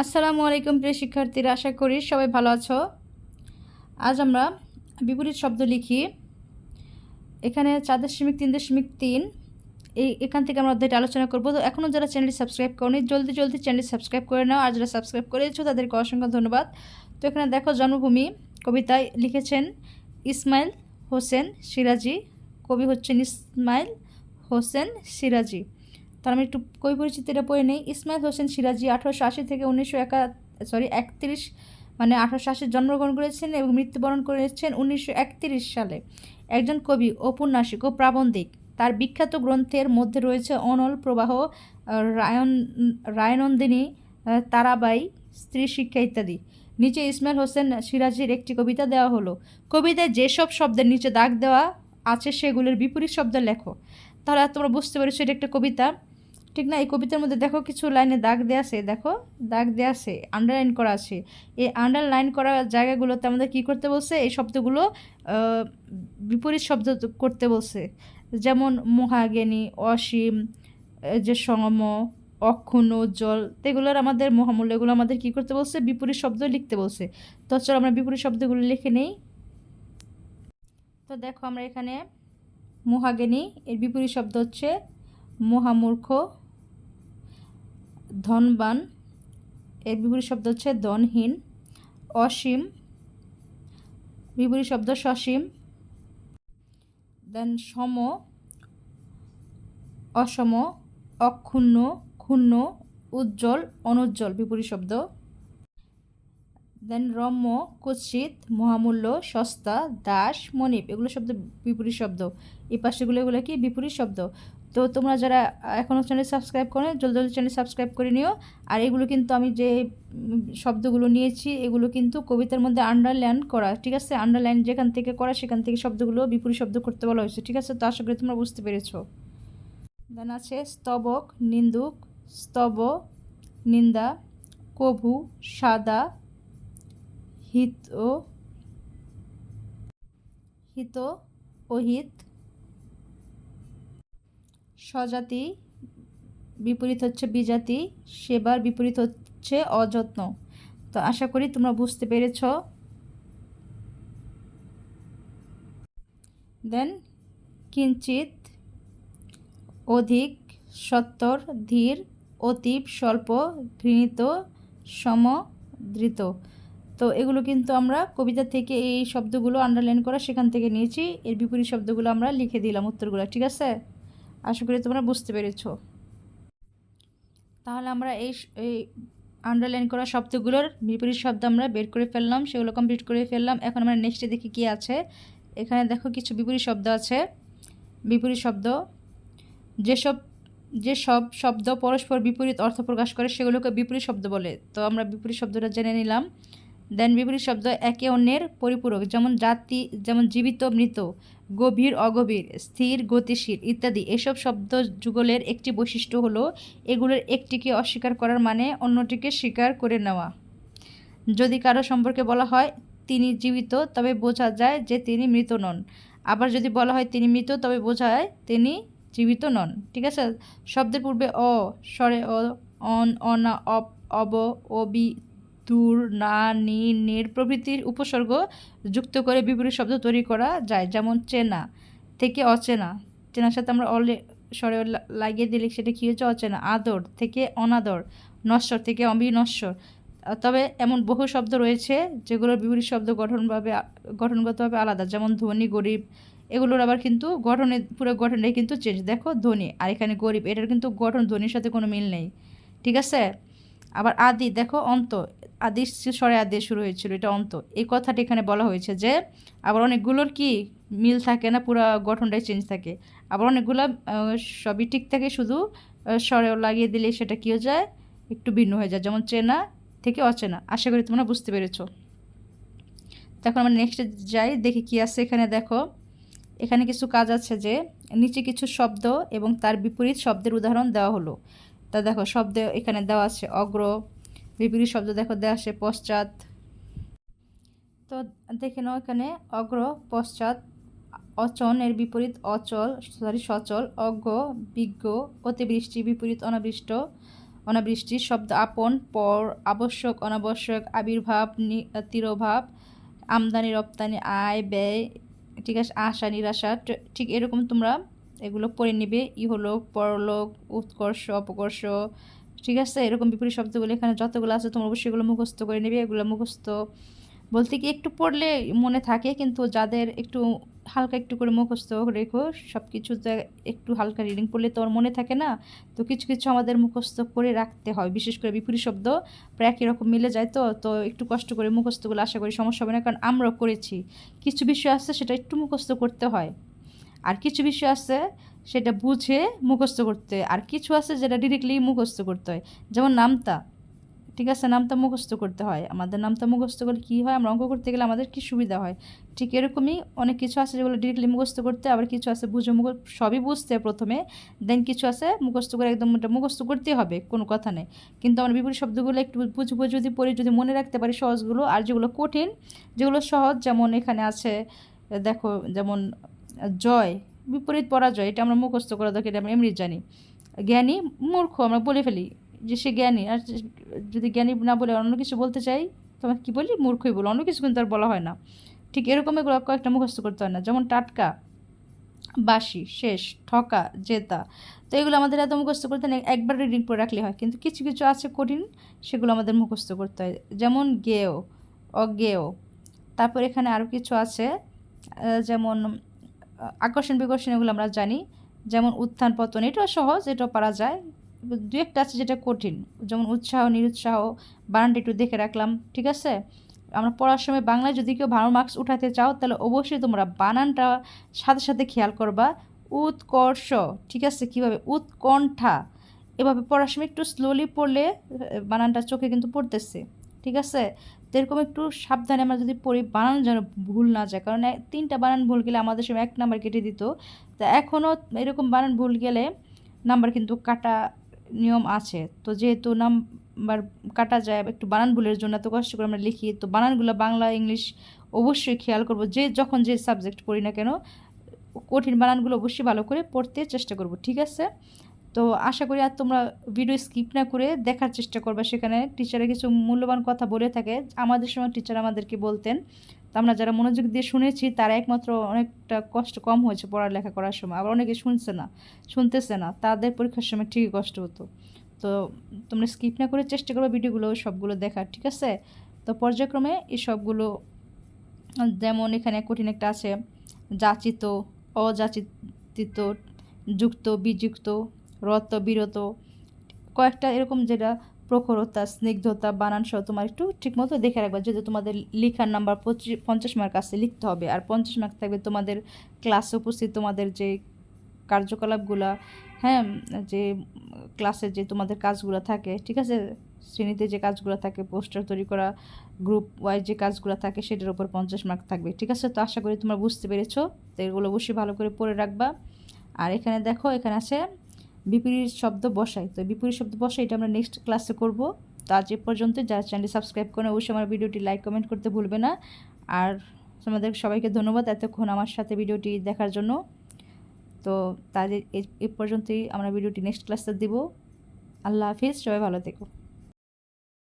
আসসালামু আলাইকুম প্রিয় শিক্ষার্থীরা, আশা করি সবাই ভালো আছো। আজ আমরা বিপরীত শব্দ লিখি। এখানে চার দশমিক তিন দশমিক তিন, এই এখান থেকে আমরা অধ্যায়টা আলোচনা করব। তো এখনও যারা চ্যানেলটি সাবস্ক্রাইব করনি, জলদি জলদি চ্যানেলটি সাবস্ক্রাইব করে নাও। আর যারা সাবস্ক্রাইব করেছ তাদেরকে অসংখ্য ধন্যবাদ। তো এখানে দেখো, জন্মভূমি কবিতায় লিখেছেন ইসমাইল হোসেন সিরাজি, কবি হচ্ছেন ইসমাইল হোসেন সিরাজি। তার আমি একটু কবি পরিচিতিটা পড়ে নেই। ইসমাইল হোসেন সিরাজি আঠারোশো আশি থেকে উনিশশো একা, সরি, একত্রিশ মানে আঠারোশো আশি জন্মগ্রহণ করেছেন এবং মৃত্যুবরণ করেছেন উনিশশো একত্রিশ সালে। একজন কবি, ঔপন্যাসিক ও প্রাবন্ধিক। তার বিখ্যাত গ্রন্থের মধ্যে রয়েছে অনল প্রবাহ, রায়ন, রায়নন্দিনী, তারাবাই, স্ত্রী শিক্ষা ইত্যাদি। নিচে ইসমাইল হোসেন সিরাজির একটি কবিতা দেওয়া হলো, কবিতায় যেসব শব্দের নিচে দাগ দেওয়া আছে সেগুলোর বিপরীত শব্দ লেখো। তাহলে তোমরা বুঝতে পেরেছ এটা একটা কবিতা। ঠিক না? এই কবিতার মধ্যে দেখো কিছু লাইনে দাগ দেওয়া আছে, দেখো? দাগ দেওয়া আছে আন্ডারলাইন করা আছে। এই আন্ডারলাইন করা জায়গাগুলোতে আমাদের কী করতে বলছে? এই শব্দগুলো বিপরীত শব্দ করতে বলছে। যেমন মহাজ্ঞানী, অসীম যে সম, অক্ষুণ্ণ, উজ্জ্বল, এগুলোর আমাদের মহামূল্য এগুলো আমাদের কী করতে বলছে? বিপরীত শব্দ লিখতে বলছে। তো চলো আমরা বিপরীত শব্দগুলো লিখে নেই। তো দেখো আমরা এখানে মহাজ্ঞানী, এর বিপরীত শব্দ হচ্ছে মহামূর্খ ধনবান, এর বিপরীত শব্দ হচ্ছে ধনহীন, অসীম, বিপরীত শব্দ সসীম দেন সম, অসম, অক্ষুণ্ণ, ক্ষুণ্ণ, উজ্জ্বল, অনুজ্জ্বল, বিপরীত শব্দ। দেন রম্য কুৎসিত মহামূল্য সস্তা দাস মনিপ এগুলো শব্দ বিপরীত শব্দ। এই পাশেগুলো এগুলো কি? বিপরীত শব্দ। তো তোমরা যারা এখনও চ্যানেল সাবস্ক্রাইব করে, জলদি জলদি চ্যানেল সাবস্ক্রাইব করে নিও। আর এগুলো কিন্তু আমি যে শব্দগুলো নিয়েছি, এগুলো কিন্তু কবিতার মধ্যে আন্ডারলাইন করা, ঠিক আছে? আন্ডারলাইন যেখান থেকে করা, সেখান থেকে শব্দগুলো বিপরীত শব্দ করতে বলা হয়েছে, ঠিক আছে? তো আশা করি তোমরা বুঝতে পেরেছ। দেন আছে স্তবক, নিন্দুক, স্তব, নিন্দা, কভু, সাদা হিত ও হিত অহিত স্বজাতি বিপরীত হচ্ছে বিজাতি, সেবার বিপরীত হচ্ছে অযত্ন। তো আশা করি তোমরা বুঝতে পেরেছ। দেন কিঞ্চিত অধিক, সত্তর, ধীর, অতীব, স্বল্প, ঘৃণিত, সমদৃত। তো এগুলো কিন্তু আমরা কবিতা থেকে এই শব্দগুলো আন্ডারলাইন করা সেখান থেকে নিয়েছি। এর বিপরীত শব্দগুলো আমরা লিখে দিলাম উত্তরগুলো, ঠিক আছে? আশা করি তোমরা বুঝতে পেরেছ। তাহলে আমরা এই এই আন্ডারলাইন করা শব্দগুলোর বিপরীত শব্দ আমরা বের করে ফেললাম, সেগুলো কমপ্লিট করে ফেললাম। এখন আমরা নেক্সটে দেখি কী আছে। এখানে দেখো কিছু বিপরীত শব্দ আছে। বিপরীত শব্দ, যেসব যে সব শব্দ পরস্পর বিপরীত অর্থ প্রকাশ করে সেগুলোকে বিপরীত শব্দ বলে। তো আমরা বিপরীত শব্দটা জেনে নিলাম। দেন বিপরীত শব্দ একে অন্যের পরিপূরক, যেমন জাতি, যেমন জীবিত, মৃত, গভীর, অগভীর, স্থির, গতিশীল ইত্যাদি। এসব শব্দ যুগলের একটি বৈশিষ্ট্য হলো এগুলোর একটিকে অস্বীকার করার মানে অন্যটিকে স্বীকার করে নেওয়া। যদি কারও সম্পর্কে বলা হয় তিনি জীবিত, তবে বোঝা যায় যে তিনি মৃত নন। আবার যদি বলা হয় তিনি মৃত, তবে বোঝা যায় তিনি জীবিত নন। ঠিক আছে? শব্দের পূর্বে অ, স্বরে অ, অন, অনা, অপ, অব অবি দূর, না, নি, নির প্রভৃতির উপসর্গ যুক্ত করে বিপরীত শব্দ তৈরি করা যায়, যেমন চেনা থেকে অচেনা। চেনার সাথে আমরা অলে, স্বরে লাগিয়ে দিলে সেটা কী হচ্ছে অচেনা। আদর থেকে অনাদর। নশ্বর থেকে অবিনশ্বর। তবে এমন বহু শব্দ রয়েছে যেগুলোর বিপরীত শব্দ গঠনভাবে গঠনগতভাবে আলাদা, যেমন ধনী, গরিব। এগুলোর আবার কিন্তু গঠনে, পুরো গঠনটাই কিন্তু চেঞ্জ দেখো, ধনী আর এখানে গরিব, এটার কিন্তু গঠন ধ্বনির সাথে কোনো মিল নেই। ঠিক আছে? আবার আদি, দেখো, অন্ত। আদি স্বরে আদেশ শুরু হয়েছিল, এটা অন্ত। এই কথাটি এখানে বলা হয়েছে যে, আবার অনেকগুলোর কি মিল থাকে না, পুরো গঠনটাই চেঞ্জ থাকে। আবার অনেকগুলো সবই ঠিক থাকে, শুধু স্বরে লাগিয়ে দিলে সেটা কী হয়ে যায়? একটু ভিন্ন হয়ে যায়, যেমন চেনা থেকে অচেনা। আশা করি তোমরা বুঝতে পেরেছ। তখন আমরা নেক্সটে যাই, দেখি কি আছে এখানে, দেখো। এখানে কিছু কাজ আছে যে, নিচে কিছু শব্দ এবং তার বিপরীত শব্দের উদাহরণ দেওয়া হলো। তা দেখো, শব্দ এখানে দেওয়া আছে, অগ্র বিপরীত শব্দ দেখো দেওয়া আছে পশ্চাৎ। তো দেখে নাও এখানে, অগ্র, পশ্চাৎ অচন এর বিপরীত, অচল সরি সচল অজ্ঞ বিজ্ঞ, অতিবৃষ্টি, বিপরীত, অনাবৃষ্ট, অনাবৃষ্টি, শব্দ আপন, পর, আবশ্যক, অনাবশ্যক, আবির্ভাব তিরোভাব, আমদানি, রপ্তানি, আয়, ব্যয়, ঠিক আছে, আশা, নিরাশা ঠিক এরকম তোমরা এগুলো পড়ে নিবে। ইহলোক, পরলোক, উৎকর্ষ, অপকর্ষ ঠিক আছে? এরকম বিপরীত শব্দগুলো এখানে যতগুলো আছে, তোমরা অবশ্যই এগুলো মুখস্থ করে নেবে, এগুলো মুখস্থ বলতে কি একটু পড়লে মনে থাকে, কিন্তু যাদের একটু হালকা একটু করে মুখস্থ রেখো সব কিছুতে একটু হালকা রিডিং পড়লে তো আর মনে থাকে না। তো কিছু কিছু আমাদের মুখস্থ করে রাখতে হয়, বিশেষ করে বিপরীত শব্দ। প্রায় একই রকম মিলে যায় তো তো একটু কষ্ট করে মুখস্থগুলো আশা করি সমস্যা হবে না, কারণ আমরাও করেছি। কিছু বিষয় আছে সেটা একটু মুখস্থ করতে হয়। আর কিছু বিষয় আছে সেটা বুঝে মুখস্থ করতে হয়। আর কিছু আছে যেটা ডিরেক্টলি মুখস্থ করতে হয়। যেমন নামতা। ঠিক আছে, নামতা মুখস্থ করতে হয়। আমাদের নামতা মুখস্থ করলে কী হয়? আমরা অঙ্ক করতে গেলে আমাদের কী সুবিধা হয়? ঠিক এরকমই অনেক কিছু আছে যেগুলো ডিরেক্টলি মুখস্থ করতে আবার কিছু আছে বুঝে মুখ, সবই বুঝতে প্রথমে। দেন কিছু আছে মুখস্থ করে একদম ওটা মুখস্থ করতেই হবে, কোনো কথা নেই। কিন্তু আমরা বিপরীত শব্দগুলো একটু বুঝে বুঝে যদি পড়ি যদি মনে রাখতে পারি সহজগুলো। আর যেগুলো কঠিন, যেগুলো সহজ, যেমন এখানে আছে, দেখো, যেমন জয় বিপরীত পরাজয়, এটা আমরা মুখস্থ করা দরকার, এটা আমরা এমনি জানি। জ্ঞানী মূর্খ, আমরা বলে ফেলি যে সে জ্ঞানী, আর যদি জ্ঞানী না বলে অন্য কিছু বলতে চাই তোমার কী বলি? মূর্খই বলো, অন্য কিছু কিন্তু আর বলা হয় না। ঠিক এরকম এগুলো কয়েকটা মুখস্থ করতে হয় না, যেমন টাটকা বাসি শেষ, ঠকা, জেতা। তো এগুলো আমাদের এত মুখস্থ করতে নেই, একবার রিডিং করে রাখলে হয়, কিন্তু কিছু কিছু আছে কঠিন, সেগুলো আমাদের মুখস্থ করতে হয়। যেমন গেও অজ্ঞেয়। তারপর এখানে আরও কিছু আছে যেমন আকর্ষণ বিকর্ষণ এগুলো আমরা জানি। যেমন উত্থান পতন, এটাও সহজ, এটাও পারা যায়। দু একটা আছে যেটা কঠিন, যেমন উৎসাহ, নিরুৎসাহ, বানানটা একটু দেখে রাখলাম, ঠিক আছে? আমরা পড়ার সময় বাংলায় যদি কেউ ভালো মার্কস উঠাতে চাও, তাহলে অবশ্যই তোমরা বানানটা সাথে সাথে খেয়াল করবা। উৎকর্ষ, ঠিক আছে? কীভাবে? উৎকণ্ঠা। এভাবে পড়ার সময় একটু স্লোলি পড়লে বানানটা চোখে কিন্তু পড়তেছে, ঠিক আছে? তো এরকম একটু সাবধানে আমরা যদি পড়ি, বানান যেন ভুল না যায়। কারণ তিনটা বানান ভুল গেলে আমাদের সময় এক নাম্বার কেটে দিত। তা এখনও এরকম বানান ভুল গেলে নাম্বার কিন্তু কাটা নিয়ম আছে। তো যেহেতু নাম্বার কাটা যায়, একটু বানান ভুলের জন্য এত কষ্ট করে আমরা লিখি, তো বানানগুলো বাংলা, ইংলিশ অবশ্যই খেয়াল করব। যে যখন যে সাবজেক্ট পড়ি না কেন, কঠিন বানানগুলো অবশ্যই ভালো করে পড়তে চেষ্টা করব, ঠিক আছে? তো আশা করি আর তোমরা ভিডিও স্কিপ না করে দেখার চেষ্টা করবে। সেখানে টিচারের কিছু মূল্যবান কথা বলে থাকে। আমাদের সময় টিচার আমাদেরকে বলতেন। তো আমরা যারা মনোযোগ দিয়ে শুনেছি, তারা একমাত্র অনেকটা কষ্ট কম হয়েছে পড়ালেখা করার সময়। আবার অনেকে শুনছে না, শুনতেছে না। তাদের পরীক্ষার সময় ঠিকই কষ্ট হতো। তো তোমরা স্কিপ না করে চেষ্টা করবে ভিডিওগুলো সবগুলো দেখার, ঠিক আছে? তো পর্যায়ক্রমে এই সবগুলো, যেমন এখানে কঠিন একটা আছে, যাচিত, অযাচিত, যুক্ত, বিযুক্ত রত বিরত কয়েকটা এরকম যেটা প্রখরতা, স্নিগ্ধতা বানান সহ তোমার একটু ঠিকমতো দেখে রাখবা। যদি তোমাদের লেখার নাম্বার পঁচিশ পঞ্চাশ মার্ক আছে, লিখতে হবে। আর পঞ্চাশ মার্ক থাকবে তোমাদের ক্লাসে উপস্থিত তোমাদের যে কার্যকলাপগুলা হ্যাঁ যে ক্লাসে যে তোমাদের কাজগুলো থাকে, ঠিক আছে? শ্রেণীতে যে কাজগুলো থাকে পোস্টার তৈরি করা গ্রুপ ওয়াইজ যে কাজগুলো থাকে, সেটার উপর পঞ্চাশ মার্ক থাকবে, ঠিক আছে? তো আশা করি তোমরা বুঝতে পেরেছ। তো এগুলো অবশ্যই ভালো করে পড়ে রাখবা। আর এখানে দেখো, এখানে আছে বিপরীত শব্দ বসাই। তো বিপরীত শব্দ বসাই, এটা আমরা নেক্সট ক্লাসে করব। তো আজ এ পর্যন্ত, যারা চ্যানেলটি সাবস্ক্রাইব করে অবশ্যই আমার ভিডিওটি লাইক কমেন্ট করতে ভুলবে না। আর তোমাদের সবাইকে ধন্যবাদ এতক্ষণ আমার সাথে ভিডিওটি দেখার জন্য। তো তাদের এ পর্যন্তই আমরা ভিডিওটি নেক্সট ক্লাসে দেবো। আল্লাহ হাফিজ, সবাই ভালো থেকো।